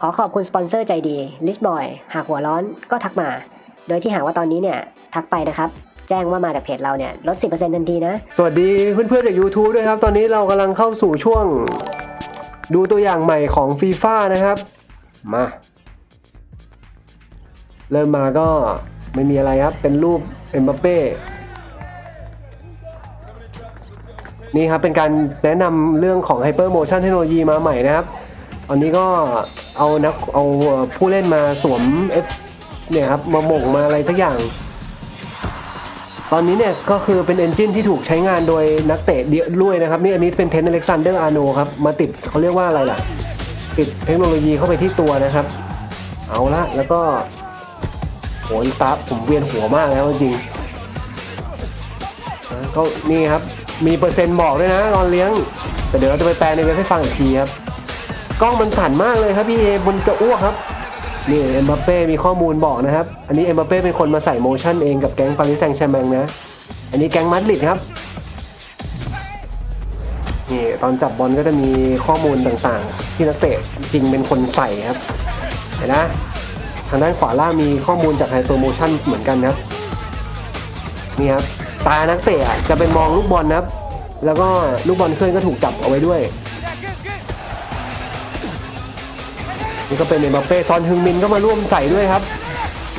ขอขอบคุณสปอนเซอร์ใจดี l i s t Boy หากหัวร้อนก็ทักมา โดยที่หากว่าตอนนี้เนี่ยทักไปนะครับแจ้งว่ามาจากเพจเราเนี่ยลด 10%ทันทีนะ สวัสดีเพื่อนๆจาก YouTube ด้วยครับ ตอนนี้เรากำลังเข้าสู่ช่วง ดูตัวอย่างใหม่ของฟีฟ่านะครับ มา เริ่มมาก็ไม่มีอะไรครับ เป็นรูปเอ็มบัปเป้นี่ครับเป็นการแนะนำเรื่องของ Hyper Motion เทคโนโลยีมาใหม่นะครับ อันนี้ก็เอานักเอาผู้เล่นมาสวมเนี่ยครับมาหม่งมาอะไรสักอย่าง ตอนนี้เนี่ยก็คือเป็นเอนจินที่ถูกใช้งานโดยนักเตะเดียด้วยนะครับนี่อันนี้เป็นเทนอเล็กซานเดอร์อาร์โนครับมาติดเขาเรียกว่าอะไรล่ะ ติดเทคโนโลยีเข้าไปที่ตัวนะครับ เอาละแล้วก็โหยซับผมเวียนหัวมากแล้วจริงก็นี่ครับมีเปอร์เซ็นต์บอกด้วยนะรอนเลี้ยง แต่เดี๋ยวเราจะไปแปลในเว็บให้ฟังอีกทีครับ กล้องมันสั่นมากเลยครับพี่เอบนจะอ้วกครับนี่เอ็มบัปเป้มีข้อมูลบอกนะครับ อันนี้เอ็มบัปเป้เป็นคนมาใส่โมชั่นเองกับแก๊งปารีสแซงต์แชร์แมงนะ อันนี้แก๊งมัดริดครับนี่ตอนจับบอลก็จะมีข้อมูลต่างๆ ที่นักเตะจริงเป็นคนใส่ครับเห็นนะทางด้านขวาล่างมีข้อมูลจากไฮเปอร์โมชั่นเหมือนกันครับนี่ครับตานักเตะอะจะเป็นมองลูกบอลนะครับ แล้วก็ลูกบอลเคลื่อนก็ถูกจับเอาไว้ด้วย นี่ก็เป็นเอ็มบัปเป้ซอนฮึงมินก็มาร่วมใส่ด้วยครับ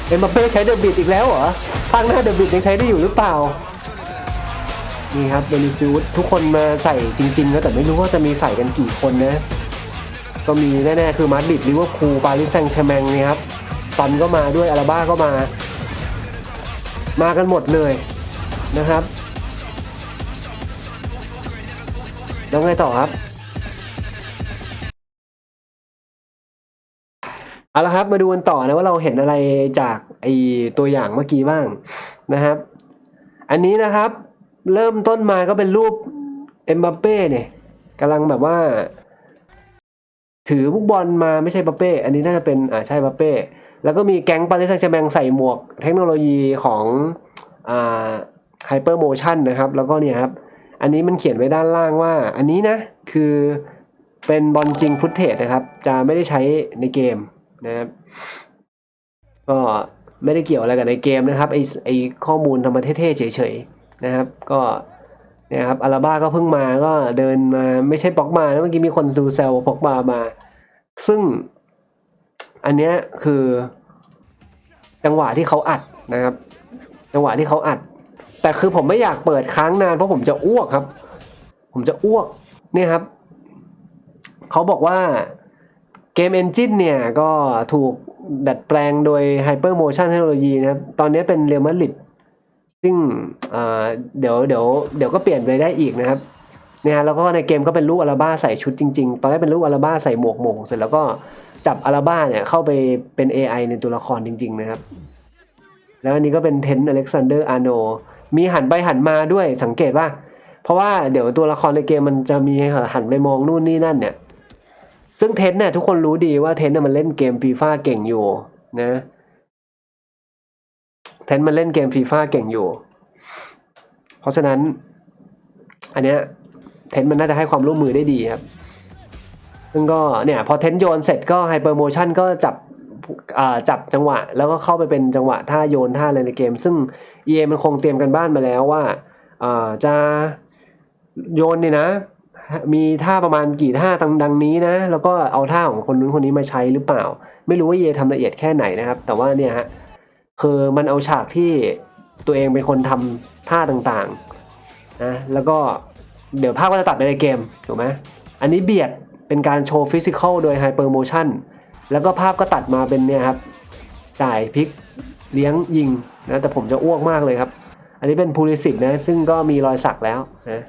เอ็มบัปเป้ใช้เดอะบิดอีกแล้วเหรอภาคหน้าเดอะบิดยังใช้ได้อยู่หรือเปล่านี่ครับเบนิซิวทุกคนมาใส่จริงๆนะแต่ไม่รู้ว่าจะมีใส่กันกี่คนนะ ก็มีแน่ๆคือมาดริดลิเวอร์พูลปารีสแซงต์แชร์แมงนี่ครับซอนก็มาด้วยอาราบ้าก็มา มากันหมดเลยนะครับ แล้วไงต่อครับ เอาละครับมาดูกันต่อนะว่าเราเห็นอะไรจากไอตัวอย่างเมื่อกี้บ้างนะครับ อันนี้นะครับเริ่มต้นมาก็เป็นรูปเอ็มบัปเป้เนี่ยกำลังแบบว่า ถือลูกบอลมาไม่ใช่บัปเป้ อันนี้น่าจะเป็นอ่าใช่บัปเป้ แล้วก็มีแก๊งปาริสแซงต์แชร์แมงใส่หมวกเทคโนโลยีของอ่าไฮเปอร์โมชันนะครับ แล้วก็เนี่ยครับ อันนี้มันเขียนไว้ด้านล่างว่า อันนี้นะคือเป็นบอลจริงฟุตเทจนะครับ จะไม่ได้ใช้ในเกม นะครับก็ไม่ได้เกี่ยวอะไรกับในเกมนะครับไอไอข้อมูลทำมาเท่ๆเฉยๆนะครับ ก็เนี่ยครับอาราบ้าก็เพิ่งมาก็เดินมาไม่ใช่ป็อกมาแล้วเมื่อกี้มีคนดูแซวป็อกมามา ซึ่งอันเนี้ยคือจังหวะที่เขาอัดนะครับ จังหวะที่เขาอัด แต่คือผมไม่อยากเปิดค้างนานเพราะผมจะอ้วกครับ ผมจะอ้วกเนี่ยครับเขาบอกว่า กมเอนจินเนี่ยก็ถูกดัดแปลงโดย Hyper Motion เทคโนโลยีนะครับ ตอนนี้เป็นเรียลมาดริดซึ่งเดี๋ยวเดี๋ยวเดี๋ยวก็เปลี่ยนไปได้อีกนะครับเนี่ยฮะแล้วก็ในเกมก็เป็นรูปอาราบ้าใส่ชุดจริง ๆ ตอนแรกเป็นรูปอาราบ้าใส่หมวกหมงเสร็จแล้วก็จับอาราบ้าเนี่ยเข้าไปเป็น AI ในตัวละครจริง ๆ นะครับ แล้วอันนี้ก็เป็นเทนอเล็กซานเดอร์อาโนมีหันไปหันมาด้วยสังเกตว่า เพราะว่าเดี๋ยวตัวละครในเกมมันจะมีหันไปมองนู่นนี่นั่นเนี่ย ซึ่งเทนเนี่ยทุกคนรู้ดีว่าเทนน่ะมันเล่นเกมฟีฟ่าเก่งอยู่นะเทนมันเล่นเกมฟีฟ่าเก่งอยู่ เพราะฉะนั้น อันเนี้ยเทนมันน่าจะให้ความร่วมมือได้ดีครับ ซึ่งก็เนี่ยพอเทนโยนเสร็จก็ไฮเปอร์โมชั่นก็จับจับจังหวะ แล้วก็เข้าไปเป็นจังหวะท่าโยนท่าอะไรในเกม ซึ่ง EA มันคงเตรียมกันบ้านมาแล้วว่าจะโยนเนี่ยนะ มีท่าประมาณกี่ท่าดังดังนี้นะ แล้วก็เอาท่าของคนนู้นคนนี้มาใช้หรือเปล่า ไม่รู้ว่าเยทำละเอียดแค่ไหนนะครับ แต่ว่าเนี่ยฮะคือมันเอาฉากที่ตัวเองเป็นคนทำท่าต่างๆนะแล้วก็เดี๋ยวภาพก็จะตัดไปในเกมถูกไหมอันนี้เบียดเป็นการโชว์ฟิสิกอลโดยไฮเปอร์โมชันแล้วก็ภาพก็ตัดมาเป็นเนี่ยครับจ่ายพลิกเลี้ยงยิงนะแต่ผมจะอ้วกมากเลยครับ อันนี้เป็นพูลิสิตนะซึ่งก็มีรอยสักแล้วนะ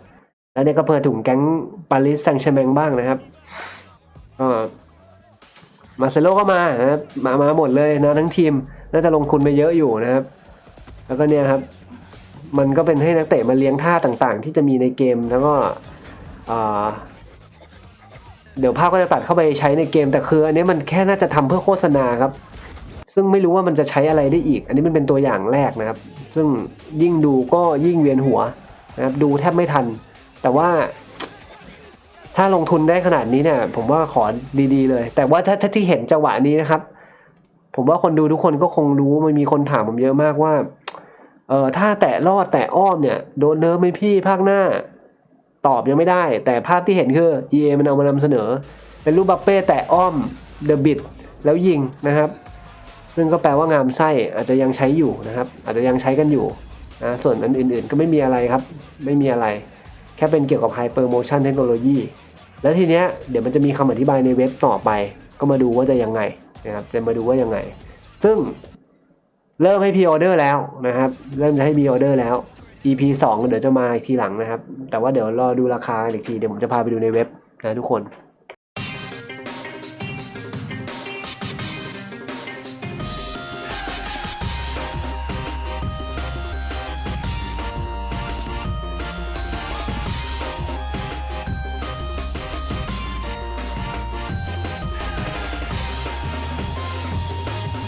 แล้วเนี่ยก็เปิดถุงแก๊งปารีสแซงต์แชร์แมงบ้างนะครับก็มาเซโลก็มานะครับมามาหมดเลยนะทั้งทีมน่าจะลงทุนไปเยอะอยู่นะครับ แล้วก็เนี่ยครับ มันก็เป็นให้นักเตะมาเลี้ยงท่าต่างๆ ที่จะมีในเกมแล้วก็เดี๋ยวภาพก็จะตัดเข้าไปใช้ในเกม แต่คืออันนี้มันแค่น่าจะทำเพื่อโฆษณาครับ ซึ่งไม่รู้ว่ามันจะใช้อะไรได้อีก อันนี้มันเป็นตัวอย่างแรกนะครับ ซึ่งยิ่งดูก็ยิ่งเวียนหัวนะครับดูแทบไม่ทัน แต่ว่า ถ้าลงทุนได้ขนาดนี้เนี่ย ผมว่าขอดีๆเลย แต่ว่าถ้าถ้าที่เห็นจังหวะนี้นะครับ ผมว่าคนดูทุกคนก็คงรู้มันมีคนถามผมเยอะมากว่า เออถ้าแตะรอดแตะอ้อมเนี่ย โดนเนิร์ฟไหมพี่ภาคหน้า ตอบยังไม่ได้ แต่ภาพที่เห็นคือ EA มันเอามานำเสนอ เป็นรูปบัปเป้แตะอ้อมเดอะบิดแล้วยิงนะครับ ซึ่งก็แปลว่างามไส้อาจจะยังใช้อยู่นะครับ อาจจะยังใช้กันอยู่นะส่วนอันอื่นๆก็ไม่มีอะไรครับ ไม่มีอะไร ค่เป็นเกี่ยวกับ Hyper Motion Technology แล้วทีเนี้ยเดี๋ยวมันจะมีคำอธิบายในเว็บต่อไป ก็มาดูว่าจะยังไงนะครับจะมาดูว่ายังไง ซึ่งเริ่มให้พีออเดอร์แล้วนะครับ เริ่มจะให้พีออเดอร์แล้ว EP 2 เดี๋ยวจะมาอีกทีหลังนะครับ แต่ว่าเดี๋ยวรอดูราคาอีกทีเดี๋ยวผมจะพาไปดูในเว็บนะทุกคน